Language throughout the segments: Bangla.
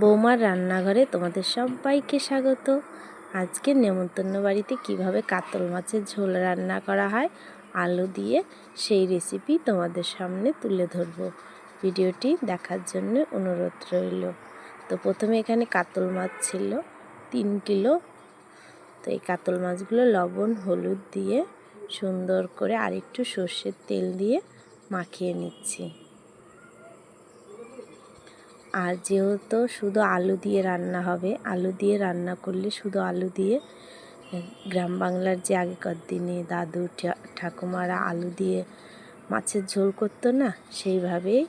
বৌমার রান্নাঘরে তোমাদের সবাইকে স্বাগত। আজকে নেমন্তন্ন বাড়িতে কীভাবে কাতল মাছের ঝোল রান্না করা হয়, আলু দিয়ে সেই রেসিপি তোমাদের সামনে তুলে ধরবো। ভিডিওটি দেখার জন্য অনুরোধ রইল। তো প্রথমে এখানে কাতল মাছ ছিল তিন কিলো। তো এই কাতল মাছগুলো লবণ, হলুদ দিয়ে সুন্দর করে আরেকটু সর্ষের তেল দিয়ে মাখিয়ে নিচ্ছি। আর যেহেতু শুধু আলু দিয়ে রান্না হবে, আলু দিয়ে রান্না করলে শুধু আলু দিয়ে গ্রাম বাংলার যে আগেকার দিনে দাদু ঠাকুমারা আলু দিয়ে মাছের ঝোল করতো না, সেইভাবেই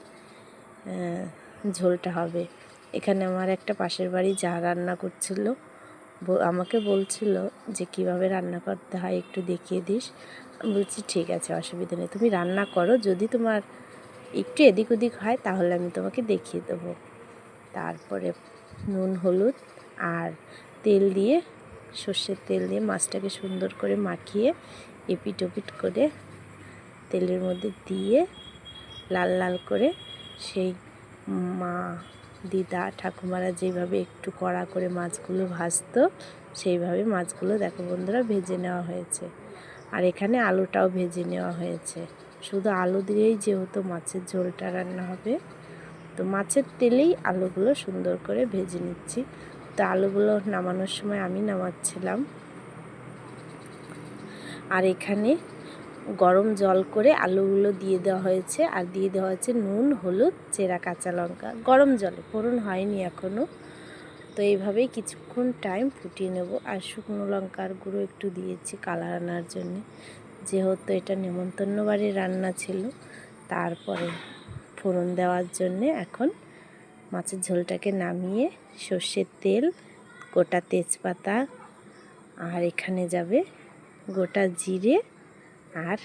ঝোলটা হবে। এখানে আমার একটা পাশের বাড়ি যা রান্না করছিল আমাকে বলছিল যে কীভাবে রান্না করতে হয় একটু দেখিয়ে দিস। বলছি, ঠিক আছে, অসুবিধা নেই। তুমি রান্না করো, যদি তোমার একটু এদিক ওদিক হয়, তাহলে আমি তোমাকে দেখিয়ে দেবো। তারপরে নুন, হলুদ আর তেল দিয়ে, সর্ষের তেল দিয়ে মাছটাকে সুন্দর করে মাখিয়ে এপিট ওপিট করে তেলের মধ্যে দিয়ে লাল লাল করে সেই মা, দিদা, ঠাকুমারা যেভাবে একটু কড়া করে মাছগুলো ভাজতো, সেইভাবে মাছগুলো দেখো বন্ধুরা ভেজে নেওয়া হয়েছে। আর এখানে আলুটাও ভেজে নেওয়া হয়েছে। শুধু আলু দিয়েই যেহেতু মাছের ঝোলটা রান্না হবে তো মাছের তেলেই আলুগুলো সুন্দর করে ভেজে নিচ্ছি। তো আলুগুলো নামানোর সময় আমি নামাচ্ছিলাম। আর এখানে গরম জল করে আলুগুলো দিয়ে দেওয়া হয়েছে। আর দিয়ে দেওয়া হয়েছে নুন, হলুদ, চেরা কাঁচা লঙ্কা। গরম জলে, ফোড়ন হয়নি এখনও তো এইভাবেই কিছুক্ষণ টাইম ফুটিয়ে নেব। আর শুকনো লঙ্কার গুঁড়ো একটু দিয়েছি কালার আনার জন্যে। যেহেতু এটা নেমন্তন্ন বাড়ির রান্না ছিল, তারপরে ফোড়ন দেওয়ার জন্যে এখন মাছের ঝোলটাকে নামিয়ে সর্ষের তেল, গোটা তেজপাতা আর এখানে যাবে গোটা জিরে আর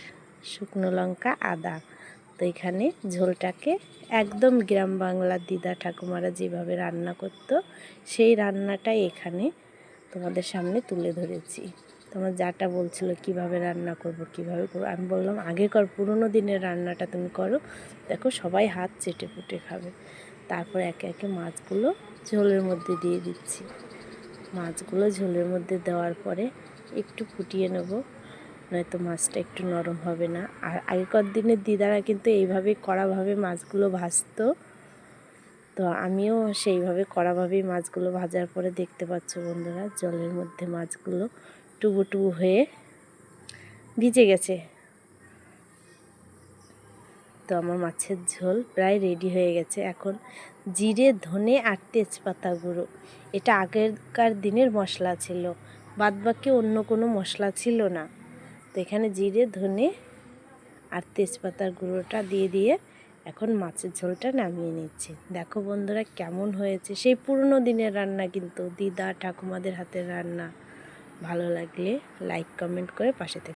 শুকনো লঙ্কা, আদা। তো এখানে ঝোলটাকে একদম গ্রাম বাংলার দিদা ঠাকুমারা যেভাবে রান্না করতো, সেই রান্নাটাই এখানে তোমাদের সামনে তুলে ধরেছি। তোমার যাটা বলছিল, কীভাবে রান্না করব, কীভাবে করব, আমি বললাম আগেকার পুরনো দিনের রান্নাটা তুমি করো। দেখো, সবাই হাত চেটে ফুটে খাবে। তারপর একে একে মাছগুলো ঝোলের মধ্যে দিয়ে দিচ্ছি। মাছগুলো ঝোলের মধ্যে দেওয়ার পরে একটু ফুটিয়ে নেব, নয়তো মাছটা একটু নরম হবে না। আর আগেকার দিনের দিদারা কিন্তু এইভাবে কড়াভাবে মাছগুলো ভাজতো। তো আমিও সেইভাবে কড়াভাবেই মাছগুলো ভাজার পরে দেখতে পাচ্ছ বন্ধুরা, জলের মধ্যে মাছগুলো টুবু টুবু হয়ে ভিজে গেছে। তো আমার মাছের ঝোল প্রায় রেডি হয়ে গেছে। এখন জিরে, ধনে আর তেজপাতা গুঁড়ো। এটা আগেরকার দিনের মশলা ছিল। বাদবাকি অন্য কোনো মশলা ছিল না। তো এখানে জিরে, ধনে আর তেজপাতার গুঁড়োটা দিয়ে দিয়ে এখন মাছের ঝোলটা নামিয়ে নিচ্ছি। দেখো বন্ধুরা কেমন হয়েছে। সেই পুরনো দিনের রান্না কিন্তু, দিদা, ঠাকুমাদের হাতের রান্না। ভালো লাগলে লাইক কমেন্ট করে পাশে থেকে